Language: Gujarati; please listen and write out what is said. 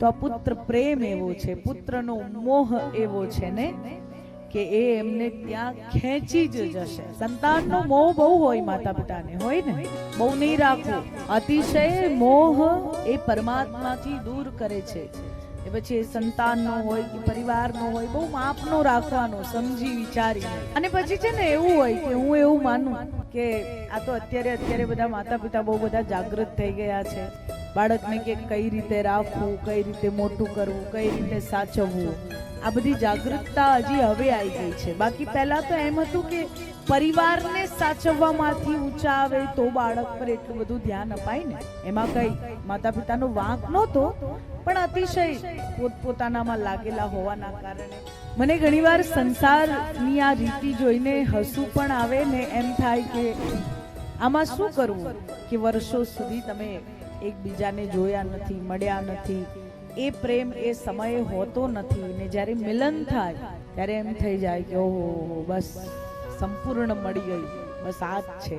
તો આ પુત્ર પ્રેમ એવો છે, પુત્રનો મોહ એવો છે ને, કે એ એમને ત્યાં ખેંચી જ જશે. સંતાનનો મોહ બહુ હોય માતા પિતાને હોય ને? બહુ નહીં રાખવું. અતિશય મોહ એ પરમાત્માથી દૂર કરે છે. એ પછી એ સંતાનનો હોય કે પરિવારનો હોય, બહુ માપનો રાખવાનો, સમજી વિચારી અને પછી છે ને એવું હોય કે હું એવું માનું કે આ તો અત્યારે અત્યારે બધા માતા પિતા બહુ બધા જાગૃત થઈ ગયા છે. બાળકને કે કઈ રીતે રાખવું, કઈ રીતે મોટું કરવું, કઈ રીતે સાચવવું. આ બધી જાગૃતતા હજી હવે આવી ગઈ છે. બાકી પહેલા તો એમ હતું કે પરિવારને સાચવવામાંથી ઊંચા આવે તો બાળક પર એટલું બધું ધ્યાન અપાય ને. એમાં કઈ માતા પિતાનો વાંક નહોતો, પણ અતિશય પોતપોતાનામાં લાગેલા હોવાના કારણે. મને ઘણીવાર સંસારની આ રીતિ જોઈને હસવું પણ આવે ને એમ થાય કે આમાં શું કરવું? કે વર્ષો સુધી તમે એકબીજાને જોયા નથી, મળ્યા નથી. એ પ્રેમ એ સમયે હોતો નથી ને જ્યારે મિલન થાય, ત્યારે એમ થઈ જાય કે ઓહો, બસ સંપૂર્ણ મળી ગઈ બસ આ જ છે.